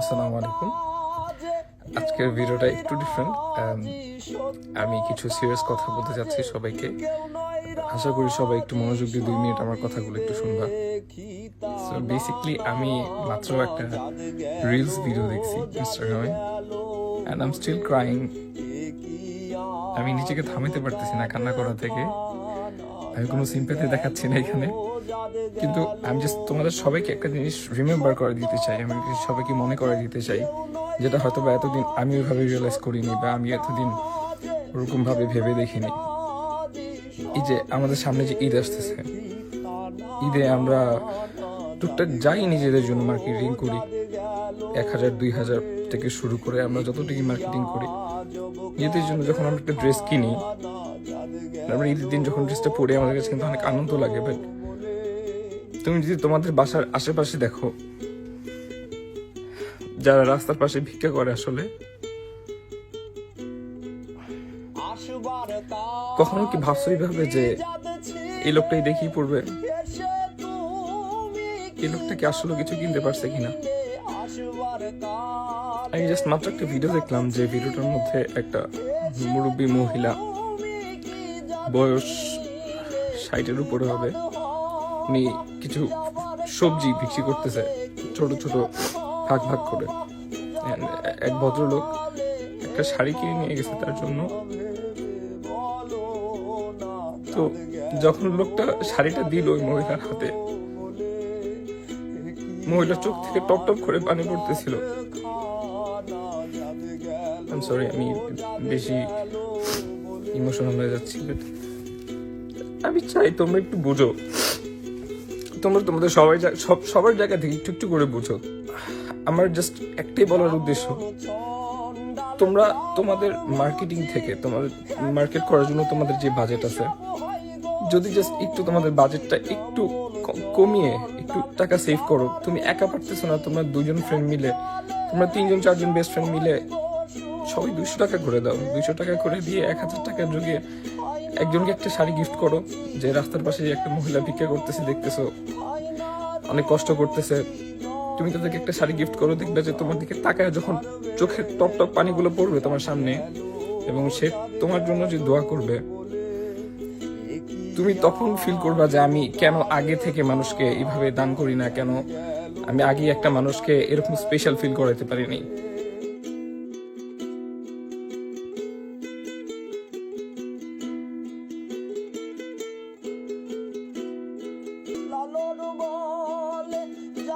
আসসালামু আলাইকুম। আজকের ভিডিওটা একটু ডিফারেন্ট আমি কিছু সিরিয়াস কথা বলতে চাচ্ছি সবাইকে। আশা করি সবাই একটু মনোযোগ দিয়ে দুই মিনিট আমার কথাগুলো একটু শুনবা। সো বেসিকলি আমি মাত্র একটা রিলস ভিডিও দেখছি ইনস্টাগ্রামে অ্যান্ড আম স্টিল ক্রাইং আমি নিজেকে থামাইতে পারতেছি না কান্না করা থেকে। আমি কোনো সিম্পাতি দেখাচ্ছি না এখানে। কিন্তু আমি জাস্ট তোমাদের সবাইকে একটা জিনিস রিমেম্বার করে দিতে চাই, আমি সবাইকে মনে করে দিতে চাই, যেটা হয়তো বা এতদিন আমি ওইভাবে রিয়েলাইজ করিনি বা আমি এতদিন ওরকমভাবে ভেবে দেখিনি। এই যে আমাদের সামনে যে ঈদ আসতেছে, ঈদে আমরা টুকটাক যাই নিজেদের জন্য মার্কেটিং করি। এক হাজার, দুই হাজার থেকে শুরু করে আমরা যতটুকু মার্কেটিং করি। ঈদের জন্য যখন আমরা একটা ড্রেস কিনি আমরা ঈদের দিন যখন ড্রেসটা পরে আমাদের কাছে কিন্তু অনেক আনন্দ লাগে তুমি যদি তোমাদের বাসার আশেপাশে দেখো, যারা রাস্তার পাশে ভিক্ষা করে আসলে, কখনো কি ভাবছ এইভাবে যে এই লোকটাই দেখি পড়বে? এই লোকটা কি আসলে কিছু কিনতে পারছে কিনা? আমি জাস্ট মাত্র একটা ভিডিও দেখলাম যে ভিডিওটার মধ্যে একটা মুরব্বী মহিলা বয়স ষাটের উপরে হবে। উনি কিছু সবজি বিক্রি করতেছে, ছোট ছোট ভাগ ভাগ করে। এক ভদ্রলোক একটা শাড়ি কিনে নিয়ে গেছে তার জন্য। তো যখন লোকটা শাড়িটা দিল ওই মহিলার হাতে মহিলার চোখ থেকে টপ টপ করে পানি পড়তেছিল। সরি আমি বেশি ইমোশনাল হয়ে যাচ্ছি, but আমি চাই তোমরা একটু বুঝো। তোমরা তোমাদের সবাই সব সবার জায়গা থেকে একটু একটু করে বুঝো। আমার জাস্ট একটাই বলার উদ্দেশ্য, তোমরা তোমাদের মার্কেটিং থেকে, তোমাদের মার্কেট করার জন্য তোমাদের যে বাজেট আছে, যদি জাস্ট একটু তোমাদের বাজেটটা একটু কমিয়ে একটু টাকা সেভ করো, তুমি একা পারতেছো না, তোমরা দুজন ফ্রেন্ড মিলে, তোমরা তিনজন, চারজন বেস্ট ফ্রেন্ড মিলে সবাই দুইশো টাকা করে দাও। দুইশো টাকা করে দিয়ে এক হাজার টাকা জুগিয়ে একজনকে একটা শাড়ি গিফট করো, যে রাস্তার পাশে একটা মহিলা ভিক্ষা করতেছে, দেখতেছো। অনেক কষ্ট করতেছে। তুমি তাদেরকে একটা শাড়ি গিফট করো, দেখবে যে তোমার দিকে তাকায় যখন চোখের টপ টপ পানিগুলো পড়বে তোমার সামনে, এবং সে তোমার জন্য যে দোয়া করবে, তুমি তখন ফিল করবা যে আমি কেন আগে থেকে মানুষকে এইভাবে দান করি না, কেন আমি আগে একটা মানুষকে এরকম স্পেশাল ফিল করাতে পারিনি।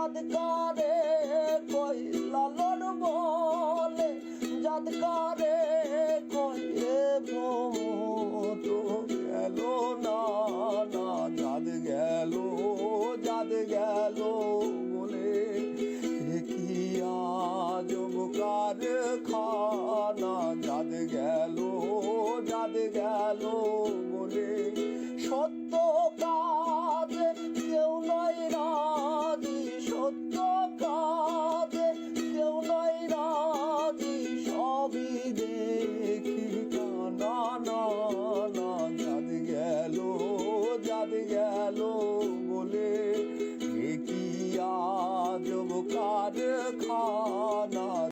যাদকারে কই লালন বলে যাদকারে কই এ ভ্রমত গেল না না, যাদ গেল যাদ গেল বলে। কি আজব কার খানা যাদ গেল যাদ গেল ছবি দেখি না না না যাদ গেল যাদ গেল বলে। কি আজব কার খানা